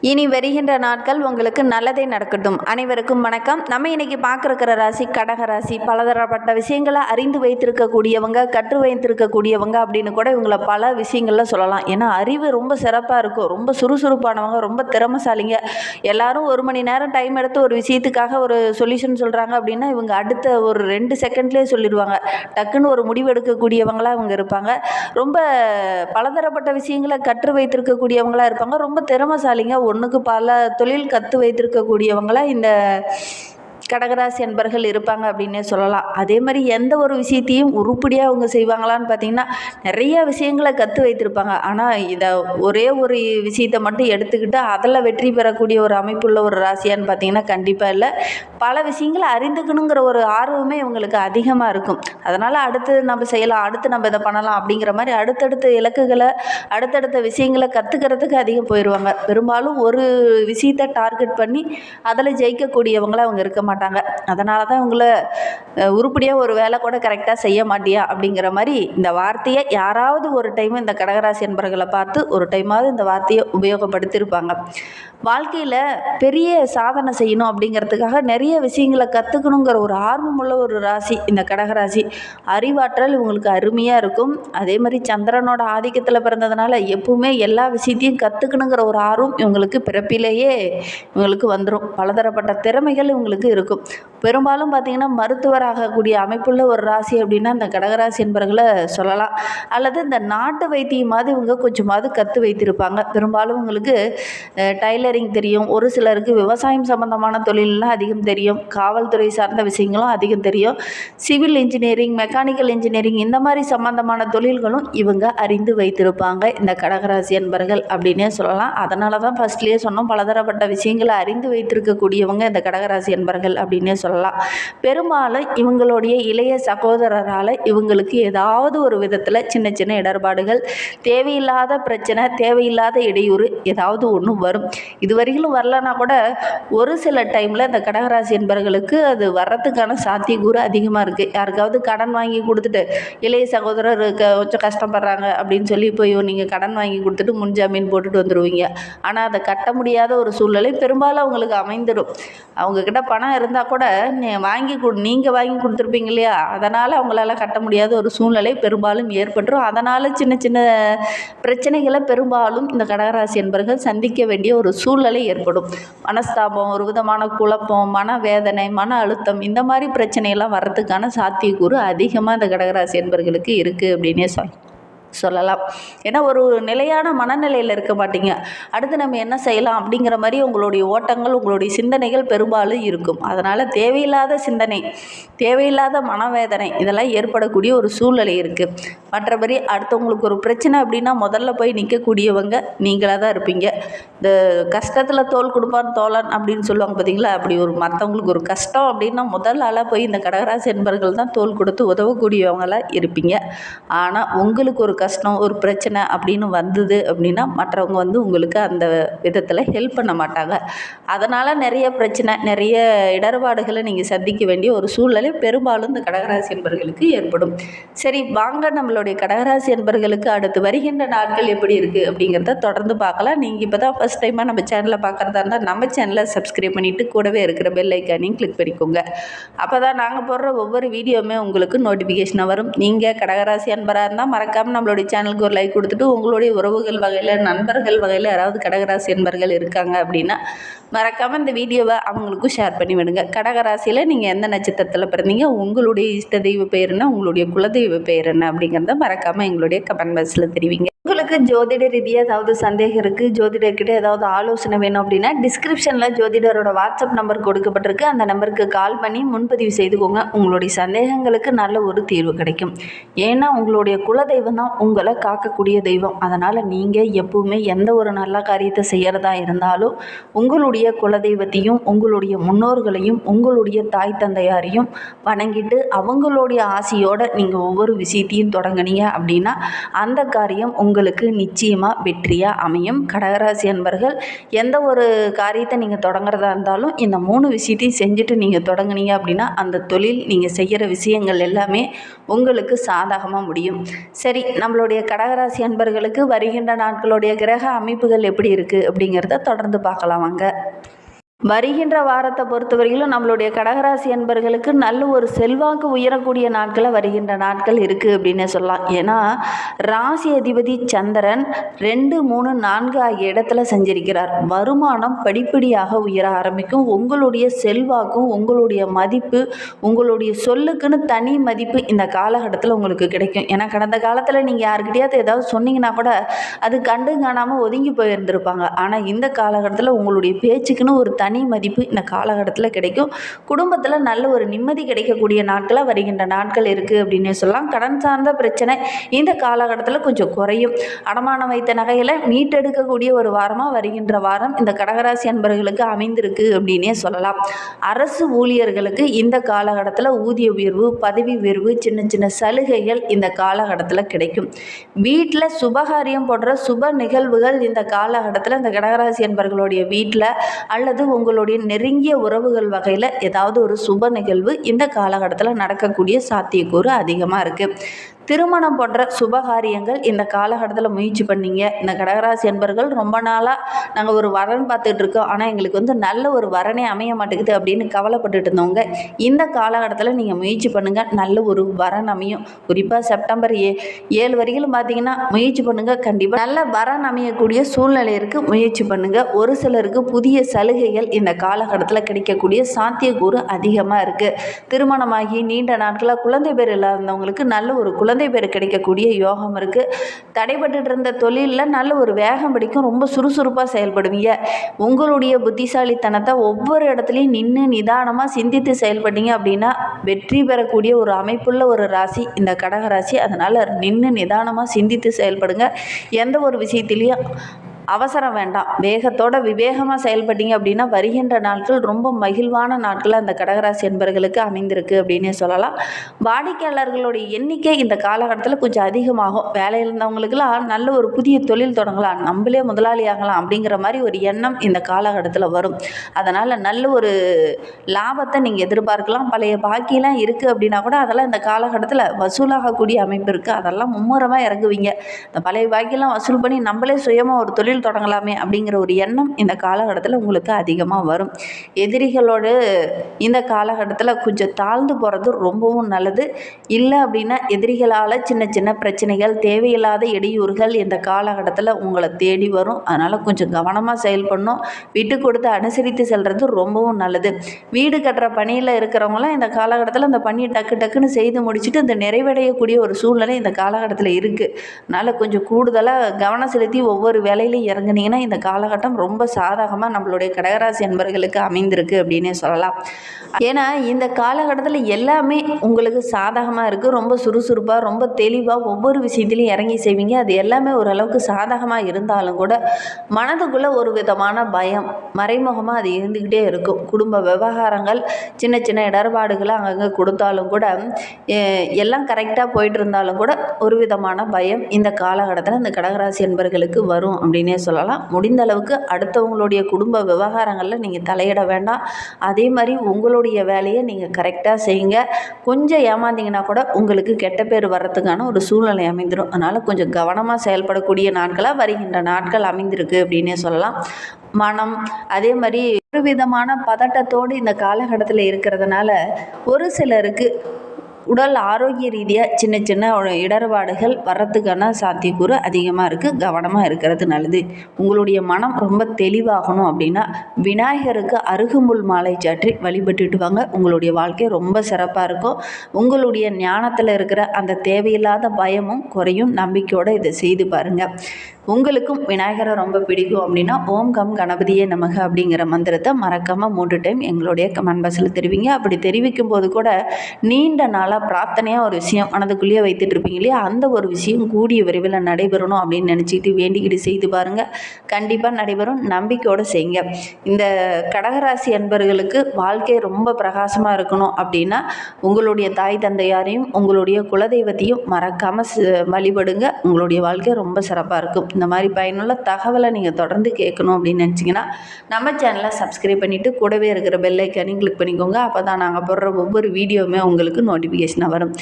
இனி வருகின்ற நாட்கள் உங்களுக்கு நல்லதே நடக்கட்டும். அனைவருக்கும் வணக்கம். நம்ம இன்னைக்கு பார்க்குற ராசி கடக ராசி. பலதரப்பட்ட விஷயங்களை அறிந்து வைத்திருக்கக்கூடியவங்க கற்று வைத்திருக்கக்கூடியவங்க அப்படின்னு கூட இவங்கள பல விஷயங்களில் சொல்லலாம். ஏன்னா அறிவு ரொம்ப சிறப்பாக இருக்கும். ரொம்ப சுறுசுறுப்பானவங்க ரொம்ப திறமசாலிங்க. எல்லாரும் ஒரு மணி நேரம் டைம் எடுத்து ஒரு விஷயத்துக்காக ஒரு சொல்யூஷன் சொல்கிறாங்க அப்படின்னா இவங்க அடுத்த ஒரு ரெண்டு செகண்ட்லேயே சொல்லிடுவாங்க. டக்குன்னு ஒரு முடிவு எடுக்கக்கூடியவங்களாக இவங்க இருப்பாங்க. ரொம்ப பலதரப்பட்ட விஷயங்களை கற்று வைத்திருக்கக்கூடியவங்களாக இருப்பாங்க. ரொம்ப திறமசாலிங்க பொண்ணுக்கு பல தொழில் கற்று வைத்திருக்கக்கூடியவங்களாக இந்த கடகராசி அன்பர்கள் இருப்பாங்க அப்படின்னே சொல்லலாம். அதே மாதிரி எந்த ஒரு விஷயத்தையும் உருப்படியாக அவங்க செய்வாங்களான்னு பார்த்தீங்கன்னா நிறைய விஷயங்களை கற்று வைத்திருப்பாங்க. ஆனால் இதை ஒரே ஒரு விஷயத்தை மட்டும் எடுத்துக்கிட்டு அதில் வெற்றி பெறக்கூடிய ஒரு அமைப்புள்ள ஒரு ராசியான்னு பார்த்தீங்கன்னா கண்டிப்பாக இல்லை. பல விஷயங்களை அறிந்துக்கணுங்கிற ஒரு ஆர்வமே இவங்களுக்கு அதிகமாக இருக்கும். அதனால் அடுத்து நம்ம செய்யலாம் அடுத்து நம்ம இதை பண்ணலாம் அப்படிங்கிற மாதிரி அடுத்தடுத்த இலக்குகளை அடுத்தடுத்த விஷயங்களை கற்றுக்கிறதுக்கு அதிகம் போயிடுவாங்க பெரும்பாலும் ஒரு விஷயத்தை டார்கெட் பண்ணி அதில் ஜெயிக்கக்கூடியவங்கள அவங்க இருக்க மாட்டாங்க. மாட்டாங்க. அதனால தான் உங்களை உருப்படியாக ஒரு வேலை கூட கரெக்டாக செய்ய மாட்டியா அப்படிங்கிற மாதிரி இந்த வார்த்தையை யாராவது ஒரு டைம் இந்த கடகராசி என்பர்களை பார்த்து ஒரு டைமாவது இந்த வார்த்தையை உபயோகப்படுத்தியிருப்பாங்க. வாழ்க்கையில் பெரிய சாதனை செய்யணும் அப்படிங்கிறதுக்காக நிறைய விஷயங்களை கற்றுக்கணுங்கிற ஒரு ஆர்வமுள்ள ஒரு ராசி இந்த கடகராசி. அறிவாற்றல் இவங்களுக்கு அருமையாக இருக்கும். அதே மாதிரி சந்திரனோட ஆதிக்கத்தில் பிறந்ததுனால எப்பவுமே எல்லா விஷயத்தையும் கற்றுக்கணுங்கிற ஒரு ஆர்வம் இவங்களுக்கு பிறப்பிலேயே இவங்களுக்கு வந்துடும் பலதரப்பட்ட திறமைகள் இவங்களுக்கு இருக்கும். பெரும்பாலும் பார்த்திங்கன்னா மருத்துவராகக்கூடிய அமைப்புள்ள ஒரு ராசி அப்படின்னா இந்த கடகராசி என்பவர்களை சொல்லலாம். அல்லது இந்த நாட்டு வைத்தியமாவது இவங்க கொஞ்சமாவது கற்று வைத்திருப்பாங்க. பெரும்பாலும் இவங்களுக்கு டைலரிங் தெரியும். ஒரு சிலருக்கு விவசாயம் சம்மந்தமான தொழிலெலாம் அதிகம் தெரியும். காவல்துறை சார்ந்த விஷயங்களும் அதிகம் தெரியும். சிவில் இன்ஜினியரிங் மெக்கானிக்கல் இன்ஜினியரிங் இந்த மாதிரி சம்மந்தமான தொழில்களும் இவங்க அறிந்து வைத்திருப்பாங்க. இந்த கடகராசி என்பர்கள் அப்படின்னே சொல்லலாம். அதனால தான் ஃபஸ்ட்லேயே சொன்னோம். பலதரப்பட்ட விஷயங்களை அறிந்து வைத்திருக்கக்கூடியவங்க இந்த கடகராசி என்பர்கள். அப்படின்னே சொல்லலாம். பெரும்பாலும் இவங்களுடைய இளைய சகோதரரால் இவங்களுக்கு ஏதாவது ஒரு விதத்தில் சின்ன சின்ன இடர்பாடுகள் தேவையில்லாத பிரச்சனை தேவையில்லாத இடையூறு ஏதாவது ஒன்று வரும். இதுவரையிலும் வரலனா கூட ஒரு சில டைமில் இந்த கடகராசி என்பவர்களுக்கு அது வர்றதுக்கான சாத்தியக்கூறு அதிகமாக இருக்குது யாருக்காவது கடன் வாங்கி கொடுத்துட்டு இளைய சகோதரர் கொஞ்சம் கஷ்டப்படுறாங்க அப்படின்னு சொல்லி போய் நீங்கள் கடன் வாங்கி கொடுத்துட்டு முன்ஜாமீன் போட்டுட்டு வந்துடுவீங்க ஆனால் அதை கட்ட முடியாத ஒரு சூழ்நிலை பெரும்பாலும் அவங்களுக்கு அமைந்துடும். அவங்கக்கிட்ட பணம் இருந்தால் கூட நீ வாங்கி கொடு நீங்கள் வாங்கி கொடுத்துருப்பீங்க இல்லையா? அதனால் அவங்களால கட்ட முடியாத ஒரு சூழ்நிலை பெரும்பாலும் ஏற்பட்டுரும். அதனால் சின்ன சின்ன பிரச்சனைகளை பெரும்பாலும் இந்த கடகராசி என்பர்கள் சந்திக்க வேண்டிய ஒரு சூழ்நிலை ஏற்படும். மனஸ்தாபம் ஒரு விதமான குழப்பம் மனவேதனை மன அழுத்தம் இந்த மாதிரி பிரச்சனையெல்லாம் வர்றதுக்கான சாத்தியக்கூறு அதிகமாக இந்த கடகராசி என்பவர்களுக்கு இருக்குது அப்படின்னே சொல்லலாம். சொல்லலாம். ஏன்னா ஒரு நிலையான மனநிலையில் இருக்க மாட்டீங்க. அடுத்து நம்ம என்ன செய்யலாம் அப்படிங்கிற மாதிரி உங்களுடைய ஓட்டங்கள் உங்களுடைய சிந்தனைகள் பெரும்பாலும் இருக்கும். அதனால் தேவையில்லாத சிந்தனை தேவையில்லாத மனவேதனை இதெல்லாம் ஏற்படக்கூடிய ஒரு சூழ்நிலை இருக்குது மற்றபடி அடுத்தவங்களுக்கு ஒரு பிரச்சனை அப்படின்னா முதல்ல போய் நிற்கக்கூடியவங்க நீங்களாக தான் இருப்பீங்க. இந்த கஷ்டத்தில் தோல் கொடுப்பான் தோலன் அப்படின்னு சொல்லுவாங்க பார்த்தீங்களா அப்படி ஒரு மற்றவங்களுக்கு ஒரு கஷ்டம் அப்படின்னா முதல் ஆளாக போய் இந்த கடகராசி என்பர்கள் தான் தோல் கொடுத்து உதவக்கூடியவங்களாக இருப்பீங்க. ஆனால் உங்களுக்கு ஒரு கஷ்டம் கஷ்டம் ஒரு பிரச்சனை அப்படின்னு வந்தது அப்படின்னா மற்றவங்க வந்து உங்களுக்கு அந்த விதத்தில் ஹெல்ப் பண்ண மாட்டாங்க. அதனால் நிறைய பிரச்சனை நிறைய இடர்பாடுகளை நீங்கள் சந்திக்க வேண்டிய ஒரு சூழ்நிலை பெரும்பாலும் இந்த கடகராசி என்பர்களுக்கு ஏற்படும். சரி வாங்க நம்மளுடைய கடகராசி என்பர்களுக்கு அடுத்து வருகின்ற நாட்கள் எப்படி இருக்குது அப்படிங்கிறத தொடர்ந்து பார்க்கலாம். நீங்கள் இப்போ தான் ஃபஸ்ட் டைமாக நம்ம சேனலை பார்க்குறதா இருந்தால் நம்ம சேனலை சப்ஸ்கிரைப் பண்ணிவிட்டு கூடவே இருக்கிற பெல் ஐக்கானையும் கிளிக் பண்ணிக்கோங்க. அப்போ தான் நாங்கள் போடுற ஒவ்வொரு வீடியோவுமே உங்களுக்கு நோட்டிஃபிகேஷனாக வரும். நீங்கள் கடகராசி அன்பராக இருந்தால் மறக்காமல் நம்மளுடைய சேனலுக்கு ஒரு லைக் கொடுத்துட்டு உங்களுடைய உறவுகள் வகையில் நண்பர்கள் வகையில் யாராவது கடகராசி என்பர்கள் இருக்காங்க அப்படின்னா மறக்காமல் இந்த வீடியோவை அவங்களுக்கும் ஷேர் பண்ணி விடுங்க. கடகராசியில் நீங்கள் எந்த நட்சத்திரத்தில் பிறந்தீங்க உங்களுடைய இஷ்ட தெய்வ பெயர் என்ன உங்களுடைய குலதெய்வ பெயர் என்ன அப்படிங்கிறத மறக்காமல் எங்களுடைய கமெண்ட் பாக்ஸில் தெரிவிங்க. உங்களுக்கு ஜோதிட ரீதியாக ஏதாவது சந்தேகம் இருக்குது ஜோதிடர்கிட்ட ஏதாவது ஆலோசனை வேணும் அப்படின்னா டிஸ்கிரிப்ஷனில் ஜோதிடரோட வாட்ஸ்அப் நம்பர் கொடுக்கப்பட்டிருக்கு. அந்த நம்பருக்கு கால் பண்ணி முன்பதிவு செய்துக்கோங்க. உங்களுடைய சந்தேகங்களுக்கு நல்ல ஒரு தீர்வு கிடைக்கும். ஏன்னா உங்களுடைய குலதெய்வம் தான் உங்களை காக்கக்கூடிய தெய்வம். அதனால் நீங்கள் எப்பவுமே எந்த ஒரு நல்ல காரியத்தை செய்கிறதா இருந்தாலும் உங்களுடைய குலதெய்வத்தையும் உங்களுடைய முன்னோர்களையும் உங்களுடைய தாய் தந்தையாரையும் வணங்கிட்டு அவங்களுடைய ஆசையோடு நீங்கள் ஒவ்வொரு விஷயத்தையும் தொடங்குனீங்க அப்படின்னா அந்த காரியம் உங்களுக்கு நிச்சயமாக வெற்றியாக அமையும். கடகராசி அன்பர்கள் எந்த ஒரு காரியத்தை நீங்கள் தொடங்குறதா இருந்தாலும் இந்த மூணு விஷயத்தையும் செஞ்சுட்டு நீங்கள் தொடங்குனீங்க அப்படின்னா அந்த தொழில் நீங்கள் செய்கிற விஷயங்கள் எல்லாமே உங்களுக்கு சாதகமாக முடியும். சரி நம்மளுடைய கடகராசி அன்பர்களுக்கு வருகின்ற நாட்களுடைய கிரக அமைப்புகள் எப்படி இருக்குது அப்படிங்கிறத தொடர்ந்து பார்க்கலாம் வாங்க. வருகின்ற வாரத்தை பொறுத்தவரையிலும் நம்மளுடைய கடகராசி அன்பர்களுக்கு நல்ல ஒரு செல்வாக்கு உயரக்கூடிய நாட்களில் வருகின்ற நாட்கள் இருக்குது அப்படின்னு சொல்லலாம். ஏன்னா ராசி அதிபதி சந்திரன் ரெண்டு மூணு நான்கு ஆகிய இடத்துல செஞ்சிருக்கிறார். வருமானம் படிப்படியாக உயர ஆரம்பிக்கும். உங்களுடைய செல்வாக்கும் உங்களுடைய மதிப்பு உங்களுடைய சொல்லுக்குன்னு தனி மதிப்பு இந்த காலகட்டத்தில் உங்களுக்கு கிடைக்கும். ஏன்னா கடந்த காலத்தில் நீங்கள் யாருக்கிட்டையாவது ஏதாவது சொன்னீங்கன்னா கூட அது கண்டு காணாமல் ஒதுங்கி போயிருந்திருப்பாங்க. ஆனால் இந்த காலகட்டத்தில் உங்களுடைய பேச்சுக்குன்னு ஒரு தனி மதிப்பு இந்த காலகட்டத்தில் கிடைக்கும். குடும்பத்தில் நல்ல ஒரு நிம்மதி கிடைக்கக்கூடிய நாட்களாக வருகின்ற நாட்கள் இருக்குது அப்படின்னு சொல்லலாம். கடன் சார்ந்த பிரச்சனை இந்த காலகட்டத்தில் கொஞ்சம் குறையும். அடமானம் வைத்த நகைகளை மீட்டெடுக்கக்கூடிய ஒரு வாரமாக வருகின்ற வாரம் இந்த கடகராசி அன்பர்களுக்கு அமைந்திருக்கு அப்படின்னே சொல்லலாம். அரசு ஊழியர்களுக்கு இந்த காலகட்டத்தில் ஊதிய உயர்வு பதவி உயர்வு சின்ன சின்ன சலுகைகள் இந்த காலகட்டத்தில் கிடைக்கும். வீட்டில் சுபகாரியம் போன்ற சுப நிகழ்வுகள் இந்த காலகட்டத்தில் இந்த கடகராசி அன்பர்களுடைய வீட்டில் அல்லது உங்களுடைய நெருங்கிய உறவுகள் வகையில் ஏதாவது ஒரு சுப நிகழ்வு இந்த காலகட்டத்தில் நடக்கக்கூடிய சாத்தியக்கூறு அதிகமாக இருக்குது திருமணம் போன்ற சுபகாரியங்கள் இந்த காலகட்டத்தில் முயற்சி பண்ணீங்க. இந்த கடகராசி என்பர்கள் ரொம்ப நாளாக நாங்கள் ஒரு வரன் பார்த்துட்டு இருக்கோம். ஆனால் எங்களுக்கு வந்து நல்ல ஒரு வரனே அமைய மாட்டேங்குது அப்படின்னு கவலைப்பட்டுட்டு இருந்தவங்க இந்த காலகட்டத்தில் நீங்கள் முயற்சி பண்ணுங்கள் நல்ல ஒரு வரன் அமையும். குறிப்பாக செப்டம்பர் ஏ ஏழு வரைக்கும் பார்த்தீங்கன்னா முயற்சி பண்ணுங்கள் கண்டிப்பாக நல்ல வரன் அமையக்கூடிய சூழ்நிலை இருக்குது முயற்சி பண்ணுங்கள் ஒரு சிலருக்கு புதிய சலுகைகள் இந்த காலகட்டத்தில் கிடைக்கக்கூடிய சாத்தியக்கூறு அதிகமாக இருக்குது திருமணமாகி நீண்ட நாட்களாக குழந்தை பேர் இல்லாதவங்களுக்கு நல்ல ஒரு குழந்தை குழந்தை பேர் கிடைக்கக்கூடிய யோகம் இருக்குது தடைபட்டு இருந்த தொழிலில் நல்ல ஒரு வேகம் பிடிக்கும். ரொம்ப சுறுசுறுப்பாக செயல்படுவீங்க. உங்களுடைய புத்திசாலித்தனத்தை ஒவ்வொரு இடத்துலையும் நின்று நிதானமாக சிந்தித்து செயல்பட்டீங்க அப்படின்னா வெற்றி பெறக்கூடிய ஒரு அமைப்புள்ள ஒரு ராசி இந்த கடக ராசி. அதனால் நின்று நிதானமாக சிந்தித்து செயல்படுங்க. எந்த ஒரு விஷயத்துலையும் அவசரம் வேண்டாம். வேகத்தோட விவேகமாக செயல்பட்டீங்க அப்படின்னா வருகின்ற நாட்கள் ரொம்ப மகிழ்வான நாட்களாக அந்த கடகராசி என்பர்களுக்கு அமைந்திருக்கு அப்படின்னே சொல்லலாம். வாடிக்கையாளர்களுடைய எண்ணிக்கை இந்த காலகட்டத்தில் கொஞ்சம் அதிகமாகும். வேலையில் இருந்தவங்களுக்கெல்லாம் நல்ல ஒரு புதிய தொழில் தொடங்கலாம். நம்மளே முதலாளி ஆகலாம் அப்படிங்கிற மாதிரி ஒரு எண்ணம் இந்த காலகட்டத்தில் வரும். அதனால் நல்ல ஒரு லாபத்தை நீங்கள் எதிர்பார்க்கலாம். பழைய பாக்கியெல்லாம் இருக்குது அப்படின்னா கூட அதெல்லாம் இந்த காலகட்டத்தில் வசூலாகக்கூடிய அமைப்பு இருக்குது அதெல்லாம் மும்முரமாக இறங்குவீங்க. இந்த பழைய பாக்கியெல்லாம் வசூல் பண்ணி நம்மளே சுயமாக ஒரு தொழில் தொடங்கலாமே அப்படிங்கிற ஒரு எண்ணம் இந்த காலகட்டத்தில் உங்களுக்கு அதிகமாக வரும். எதிரிகளோடு இந்த காலகட்டத்தில் கொஞ்சம் தாழ்ந்து போகிறது ரொம்பவும் நல்லது. இல்லை அப்படின்னா எதிரிகளால் சின்ன சின்ன பிரச்சனைகள் தேவையில்லாத இடையூறுகள் இந்த காலகட்டத்தில் உங்களை தேடி வரும். அதனால் கொஞ்சம் கவனமாக செயல்படணும். விட்டு கொடுத்து அனுசரித்து செல்கிறது ரொம்பவும் நல்லது. வீடு கட்டுற பணியில் இருக்கிறவங்களாம் இந்த காலகட்டத்தில் அந்த பணியை டக்கு டக்குன்னு செய்து முடிச்சுட்டு இந்த நிறைவடையக்கூடிய ஒரு சூழ்நிலை இந்த காலகட்டத்தில் இருக்குது அதனால் கொஞ்சம் கூடுதலாக கவனம் செலுத்தி ஒவ்வொரு வேலையிலையும் இறங்குனீங்கன்னா இந்த காலகட்டம் ரொம்ப சாதகமாக நம்மளுடைய கடகராசி என்பர்களுக்கு அமைந்திருக்கு அப்படின்னே சொல்லலாம். ஏன்னா இந்த காலகட்டத்தில் எல்லாமே உங்களுக்கு சாதகமாக இருக்குது ரொம்ப சுறுசுறுப்பாக ரொம்ப தெளிவாக ஒவ்வொரு விஷயத்துலையும் இறங்கி செய்வீங்க. அது எல்லாமே ஓரளவுக்கு சாதகமாக இருந்தாலும் கூட மனதுக்குள்ளே ஒரு விதமான பயம் மறைமுகமாக அது இருந்துக்கிட்டே இருக்கும். குடும்ப விவகாரங்கள் சின்ன சின்ன இடர்பாடுகளை அங்கங்கே கொடுத்தாலும் கூட எல்லாம் கரெக்டாக போயிட்டு இருந்தாலும் கூட ஒரு விதமான பயம் இந்த காலகட்டத்தில் இந்த கடகராசி என்பர்களுக்கு வரும் அப்படின்னே சொல்லலாம். முடிந்த அளவுக்கு அடுத்தவங்களுடைய குடும்ப விவகாரங்களில் நீங்கள் தலையிட வேண்டாம். அதே மாதிரி உங்களுடைய வேலையை நீங்கள் கரெக்டாக செய்யுங்க. கொஞ்சம் ஏமாந்தீங்கன்னா கூட உங்களுக்கு கெட்ட பேர் வர்றதுக்கான ஒரு சூழ்நிலை அமைந்துடும் அதனால் கொஞ்சம் கவனமாக செயல்படக்கூடிய நாட்களாக வருகின்ற நாட்கள் அமைந்திருக்கு அப்படின்னே சொல்லலாம். மனம் அதே மாதிரி ஒரு விதமான பதட்டத்தோடு இந்த காலகட்டத்தில் இருக்கிறதுனால ஒரு சிலருக்கு உடல் ஆரோக்கிய ரீதியாக சின்ன சின்ன இடர்பாடுகள் வர்றதுக்கான சாத்தியக்கூறு அதிகமாக இருக்குது கவனமாக இருக்கிறது நல்லது. உங்களுடைய மனம் ரொம்ப தெளிவாகணும் அப்படின்னா விநாயகருக்கு அருகுமுள் மாலை சாற்றி வழிபட்டுட்டு வாங்க. உங்களுடைய வாழ்க்கை ரொம்ப சிறப்பாக இருக்கும். உங்களுடைய ஞானத்தில் இருக்கிற அந்த தேவையில்லாத பயமும் குறையும். நம்பிக்கையோடு இதை செய்து பாருங்கள் உங்களுக்கும் விநாயகரை ரொம்ப பிடிக்கும் அப்படின்னா ஓம் கம் கணபதியே நமக அப்படிங்கிற மந்திரத்தை மறக்காமல் மூன்று டைம் எங்களுடைய கமெண்ட் பாக்ஸில் தெரிவிங்க. அப்படி தெரிவிக்கும் போது கூட நீண்ட நாளாக பிரார்த்தனையாக ஒரு விஷயம் மனதுக்குள்ளேயே வைத்துட்டு இருப்பீங்க இல்லையா? அந்த ஒரு விஷயம் கூடிய விரைவில் நடைபெறணும் அப்படின்னு நினச்சிக்கிட்டு வேண்டிக்கிட்டு செய்து பாருங்கள் கண்டிப்பாக நடைபெறும். நம்பிக்கையோடு செய்யுங்க. இந்த கடகராசி அன்பர்களுக்கு வாழ்க்கை ரொம்ப பிரகாசமாக இருக்கணும் அப்படின்னா உங்களுடைய தாய் தந்தையாரையும் உங்களுடைய குலதெய்வத்தையும் மறக்காமல் வழிபடுங்க. உங்களுடைய வாழ்க்கை ரொம்ப சிறப்பாக இருக்கும். இந்த மாதிரி பயனுள்ள தகவலை நீங்கள் தொடர்ந்து கேட்கணும் அப்படின்னு நினச்சிங்கன்னா நம்ம சேனலை சப்ஸ்கிரைப் பண்ணிவிட்டு கூடவே இருக்கிற பெல்லைக்கானையும் கிளிக் பண்ணிக்கோங்க. அப்போ தான் நாங்கள் போடுற ஒவ்வொரு வீடியோவுமே உங்களுக்கு நோட்டிஃபிகேஷன் நோட்டிஃபிகேஷனாக வரும்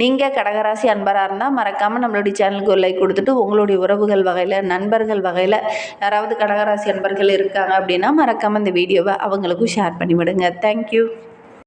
நீங்கள் கடகராசி அன்பராக இருந்தால் மறக்காமல் நம்மளுடைய சேனலுக்கு ஒரு லைக் கொடுத்துட்டு உங்களுடைய உறவுகள் வகையில் நண்பர்கள் வகையில் யாராவது கடகராசி அன்பர்கள் இருக்காங்க அப்படின்னா மறக்காமல் இந்த வீடியோவை அவங்களுக்கும் ஷேர் பண்ணிவிடுங்க. தேங்க்யூ